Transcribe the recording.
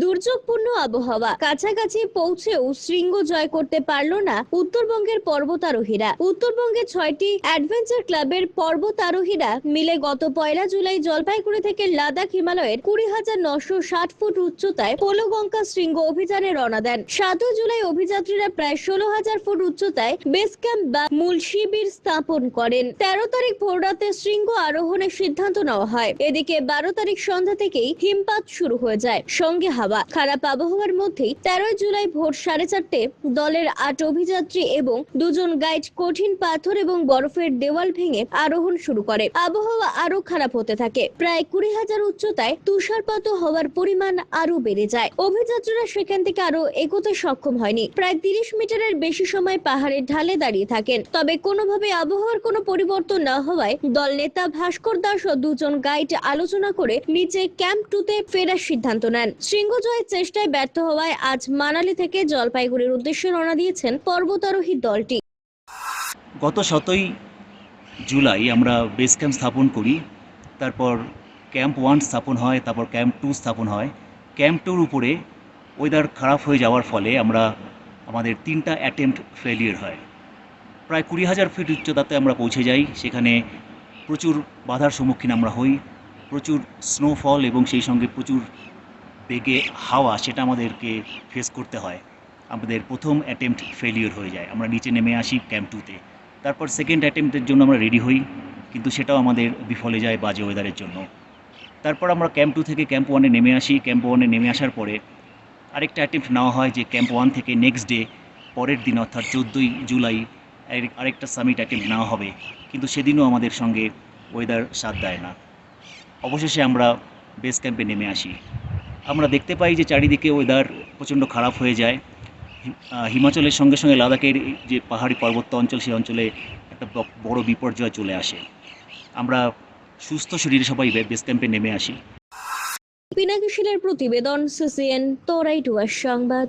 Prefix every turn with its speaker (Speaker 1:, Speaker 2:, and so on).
Speaker 1: দুর্যোগপূর্ণ আবহাওয়া। কাছাকাছি পৌঁছেও শৃঙ্গ জয় করতে পারল না উত্তরবঙ্গের পর্বতারোহীরা। উত্তরবঙ্গে ছয়টি অ্যাডভেঞ্চার ক্লাবের পর্বতারোহীরা মিলে গত পয়লা জুলাই জলপাইগুড়ি থেকে লাদাখ হিমালয়ের কুড়ি হাজার নশো ষাট ফুট উচ্চতায় পোলোগঙ্কা শৃঙ্গ অভিযানে রওনা দেন। সাতই জুলাই অভিযাত্রীরা প্রায় ষোলো হাজার ফুট উচ্চতায় বেস ক্যাম্প বা মূল শিবির স্থাপন করেন। তেরো তারিখ ভোররাতে শৃঙ্গ আরোহণের সিদ্ধান্ত নেওয়া হয়। এদিকে বারো তারিখ সন্ধ্যা থেকেই হিমপাত শুরু হয়ে যায়। সঙ্গে হাওয়া। খারাপ আবহাওয়ার মধ্যেই তেরোই জুলাই ভোর সাড়ে চারটে দলের আট অভিযাত্রী এবং দুজন গাইড কঠিন পাথর এবং বরফের দেওয়াল ভেঙে আরোহণ শুরু করে। আবহাওয়া আরও খারাপ হতে থাকে। প্রায় কুড়ি হাজার উচ্চতায় তুষারপাত হওয়ার পরিমাণ আরও বেড়ে যায়। অভিযাত্রীরা সেখান থেকে আরও এগোতে সক্ষম হয়নি। প্রায় তিরিশ মিটারের বেশি সময় পাহাড়ের ঢালে দাঁড়িয়ে থাকেন। তবে কোনোভাবে আবহাওয়ার কোনো পরিবর্তন না হওয়ায় দল নেতা ভাস্কর দাস ও দুজন গাইড আলোচনা করে নিচে ক্যাম্প টুতে ফেরার সিদ্ধান্ত নেন। শৃঙ্গজয়ের চেষ্টায় ব্যর্থ হওয়ায় আজ মানালি থেকে জলপাইগুড়ির উদ্দেশ্যে রওনা দিয়েছেন পর্বতারোহী দলটি।
Speaker 2: গত সতই জুলাই আমরা বেস ক্যাম্প স্থাপন করি, তারপর ক্যাম্প ওয়ান স্থাপন হয়, তারপর ক্যাম্প টু স্থাপন হয়। ক্যাম্প টুর উপরে ওয়েদার খারাপ হয়ে যাওয়ার ফলে আমরা আমাদের তিনটা অ্যাটেম্প্ট ফেলিয়ার হয়। প্রায় কুড়ি হাজার ফিট উচ্চতাতে আমরা পৌঁছে যাই, সেখানে প্রচুর বাধার সম্মুখীন আমরা হই, প্রচুর স্নোফল এবং সেই সঙ্গে প্রচুর বেগে হাওয়া সেটা আমাদেরকে ফেস করতে হয়। আমাদের প্রথম অ্যাটেম্প্ট ফেলিওর হয়ে যায়। আমরা নিচে নেমে আসি ক্যাম্প টুতে তারপর সেকেন্ড অ্যাটেম্প্টের জন্য আমরা রেডি হই, কিন্তু সেটাও আমাদের বিফলে যায় বাজে ওয়েদারের জন্য। তারপর আমরা ক্যাম্প টু থেকে ক্যাম্প ওয়ানে নেমে আসি। ক্যাম্প ওয়ানে নেমে আসার পরে আরেকটা অ্যাটেম্প্ট নেওয়া হয় যে ক্যাম্প ওয়ান থেকে নেক্সট ডে পরের দিন অর্থাৎ চোদ্দোই জুলাই আরেক- আরেকটা সামিট অ্যাটেম্প্ট নেওয়া হবে। কিন্তু সেদিনও আমাদের সঙ্গে ওয়েদার সাথ দেয় না। অবশেষে আমরা বেস ক্যাম্পে নেমে আসি। আমরা দেখতে পাই যে চারিদিকে ওয়েদার প্রচণ্ড খারাপ হয়ে যায়। হিমাচলের সঙ্গে সঙ্গে লাদাখের যে পাহাড়ি পার্বত্য অঞ্চল সেই অঞ্চলে একটা বড় বিপর্যয় চলে আসে। আমরা সুস্থ শরীরে সবাই বে- বেস ক্যাম্পে নেমে আসি।
Speaker 1: পিনাকি শিলের প্রতিবেদন সিসিএন তোরাই টুয়ার সংবাদ।